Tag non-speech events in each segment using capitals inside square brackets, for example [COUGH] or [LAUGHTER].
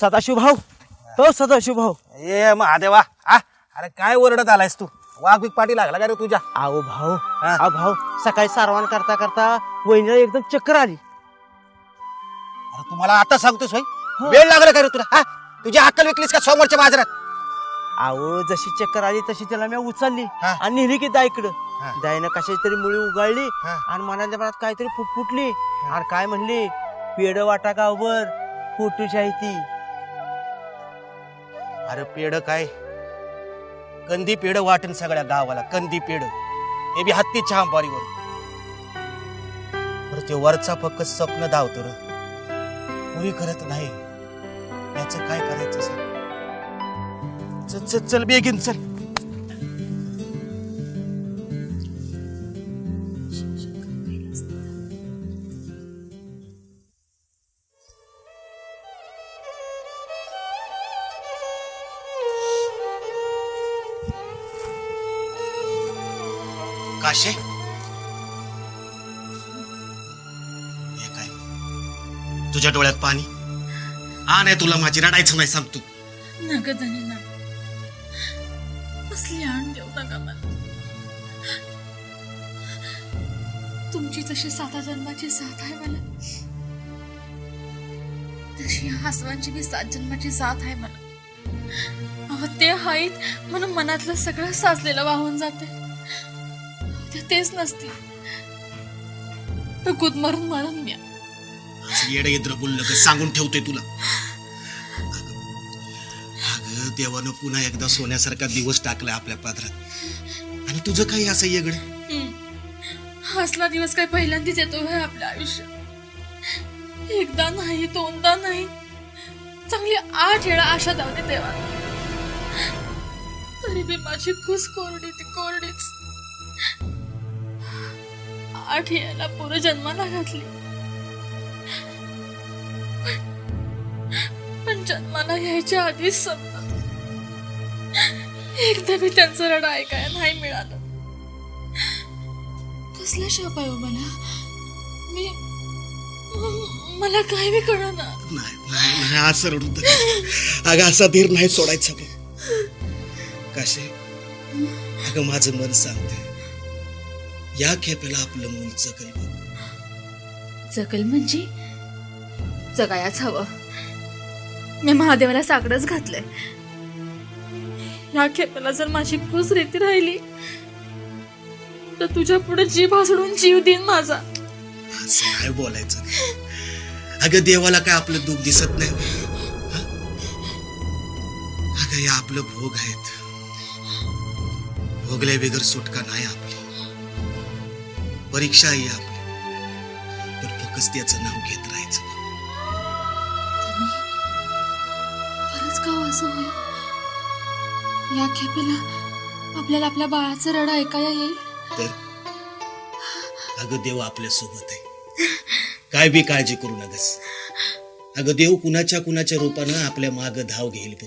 सदाशिव भाऊ हो सदाशिव भाऊ ए महादेवा आ? अरे काय ओरडत आलायस तू? वाघ बिग पाठी लागला का रे तुझ्या? आहो भाऊ हा. अहो भाऊ सकाळी सारवान करता करता वहिनीला एकदम चक्कर आली. अरे तुम्हाला आता सांगतोस होय? वेळ लागला का रे तुला? हा? तुझी अक्कल विकलीस का समोरच्या बाजारात अहो जशी चक्कर आली तशी त्याला मी उचलली हा. आणि नेली की दाईकडं. हा. दाईनं कशाची तरी मुळी उगाळली हा. आणि मनाच्या मनात काहीतरी फुटफुटली. आणि काय म्हणली? पेड वाटा गावभर आहे ती. अरे पेड काय? कंदी पेड वाटन सगळ्या गावाला कंदी पेड हे बी हत्तीच्या अंबारीवर बरं ते वरचा फक्त स्वप्न धावतो र. पुरी करत नाही. याच काय करायचं सांग चल चल चल बेगीन चल. काशे हे काय? तुझ्या डोळ्यात पाणी? आ नाही तुला माझी रडायचं नाही सांगतो नग ना कसली आण देऊ नका मला. तुमची जशी साता जन्माची साथ आहे मला तशी हसवांची बी सात जन्माची साथ आहे मला. अहो ते हाईत म्हणून मनातलं सगळं साचलेलं वाहून जाते ते तेच नसतील तर गुदमरून मरण मी असं येडं बोललं का सांगून ठेवते तुला. अगं देवानं पुन्हा एकदा सोन्यासारखा दिवस टाकलाय आपल्या पात्रात आणि तुझं काही असं येगड. असला दिवस काय पहिल्यांदाच येतो होय आपल्या आयुष्यात. एकदा नाही दोनदा नाही. चांगली आठ वेळा आशा धावते तेव्हा तरी बी माझी खुस कोरडी ती कोरडीच. आठ याला पुरं जन्माला घातली. पण- जन्माला यायच्या आधीच संपत एकदा मी त्यांचं रडा ऐकायला नाही मिळालं. कसला शाप आहे हो मला मी मला काय बी कळना. नाही नाही असं रडू अगं असा धीर नाही सोडायचा बघ. काशे अगं माझं मन सांगते. या खेपेला आपलं मूल जगल बघ. जगल म्हणजे? जगायाच हवं. मी महादेवाला साकडच घातलंय. या खेपेला जर माझी खुस रीती राहिली तर तुझ्या पुढे जीभ हसडून जीव देईन माझा. असं काय बोलायचं. अगं देवाला काय आपलं दुःख दिसत नाही? अगं या आपलं भोग आहेत. भोगल्या बिगर सुटका नाही आपली. परीक्षा आहे आपली. पण फक्त त्याचं नाव घेत राहायचं. खरंच का हो असं होईल? या खेपेला आपल्याला आपल्या बाळाचं रडा ऐकायला येईल? तर? अगं देव आपल्यासोबत आहे. काय बी काळजी करू नकस अगं देव कुणाच्या कुणाच्या रूपानं आपल्या माग धाव घेईल बघ.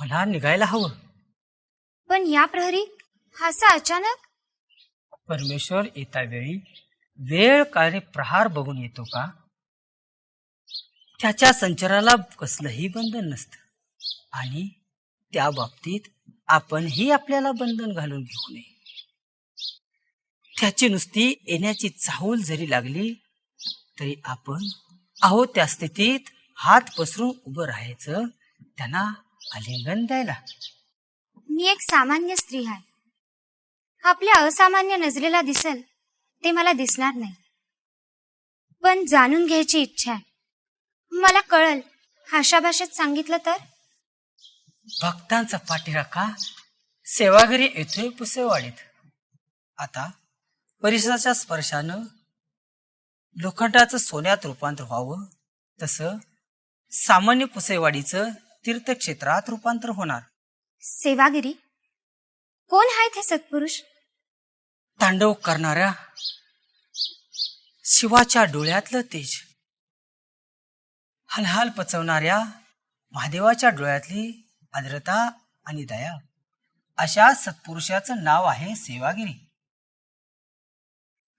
मला निघायला हवं. पण या प्रहरी असं अचानक? परमेश्वर येता वेळी वेळ कार्य प्रहार बघून येतो का? त्याच्या संचाराला कसलंही बंधन नसतं. आणि त्या बाबतीत आपणही आपल्याला बंधन घालून घेऊ नये. त्याची नुसती येण्याची चाहूल जरी लागली तरी आपण आहोत त्या स्थितीत हात पसरून उभं राहायचं त्यांना आलिंगन द्यायला. मी एक सामान्य स्त्री आहे. आपल्या असामान्य नजरेला दिसेल ते मला दिसणार नाही. पण जाणून घ्यायची इच्छा आहे. मला कळल आशा भाषेत सांगितलं तर? भक्तांचा पाठीराखा सेवाघरी येतोय पुसेवाडीत. आता परिसराच्या स्पर्शानं लोखंडाचं सोन्यात रूपांतर व्हावं तसं सामान्य पुसेवाडीचं तीर्थक्षेत्रात रूपांतर होणार. सेवागिरी कोण आहेत हे सत्पुरुष? तांडव करणाऱ्या शिवाच्या डोळ्यातलं तेज हलहाल पचवणाऱ्या महादेवाच्या डोळ्यातली आर्द्रता आणि दया अशा सत्पुरुषाचं नाव आहे सेवागिरी.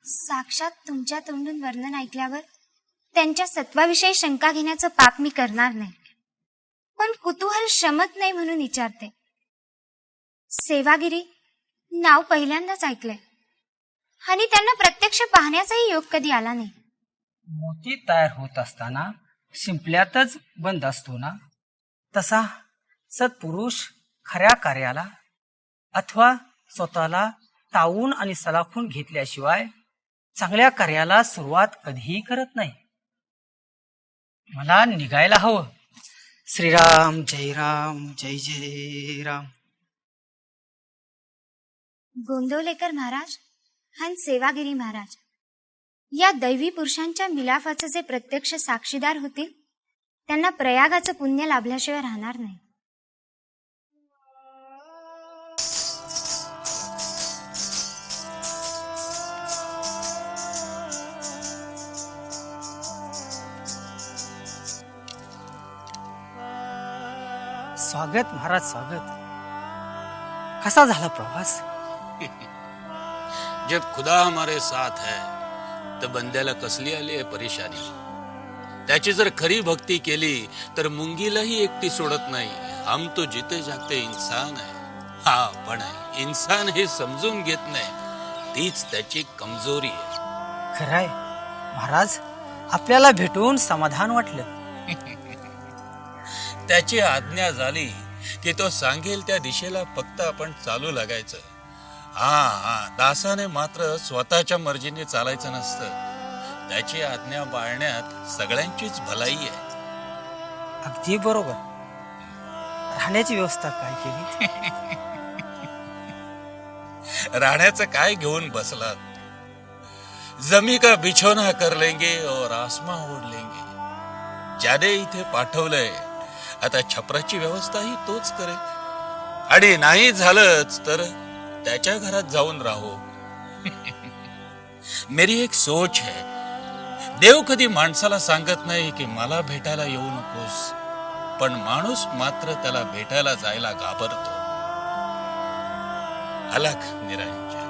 साक्षात तुमच्या तोंडून वर्णन ऐकल्यावर त्यांच्या सत्वाविषयी शंका घेण्याचं पाप मी करणार नाही. पण कुतूहल शमत नाही म्हणून विचारते. सेवागिरी नाव पहिल्यांदाच ऐकलंय. आणि त्यांना प्रत्यक्ष पाहण्याचाही योग कधी आला नाही. मोती तयार होत असताना शिंपल्यातच बंद असतो ना? तसा सत्पुरुष खऱ्या कार्याला अथवा स्वतःला तावून आणि सलाखून घेतल्याशिवाय चांगल्या कार्याला सुरुवात कधीही करत नाही. मला निघायला हवं. श्रीराम जय राम जय जय राम. गोंदवलेकर महाराज आणि सेवागिरी महाराज या दैवी पुरुषांच्या मिलाफाचे जे प्रत्यक्ष साक्षीदार होतील त्यांना प्रयागाचं पुण्य लाभल्याशिवाय राहणार नाही. स्वागत महाराज स्वागत. कसा झाला प्रवास? [LAUGHS] जब खुदा हमारे साथ है तर बंद्याला कसली आली आहे परेशानी? त्याची जर खरी भक्ती केली तर मुंगीलाही एकटी सोडत नाही. हम तो जिते जागते इंसान आहे हा पण इंसान हे समजून घेत नाही. तीच त्याची कमजोरी आहे खरंय. महाराज आपल्याला भेटून समाधान वाटलं. [LAUGHS] त्याची आज्ञा झाली की तो सांगेल त्या दिशेला फक्त आपण चालू लागायचं. हा हा दासाने मात्र स्वतःच्या मर्जीने चालायचं नसतं. त्याची आज्ञा पाळण्यात सगळ्यांचीच भलाई आहे. अगदी बरोबर. राहण्याची व्यवस्था काय केली? [LAUGHS] राहण्याचं काय घेऊन बसलात? जमी का बिछोना कर लेंगे और आसमा ओढ लेंगे. ज्याने इथे पाठवलंय आता छपराची व्यवस्थाही तोच करेल. आणि नाही झालंच तर त्याच्या घरात जाऊन राहू. [LAUGHS] मेरी एक सोच है. देव कधी माणसाला सांगत नाही की मला भेटायला येऊ नकोस पण माणूस मात्र त्याला भेटायला जायला घाबरतो. अलख निरंजन.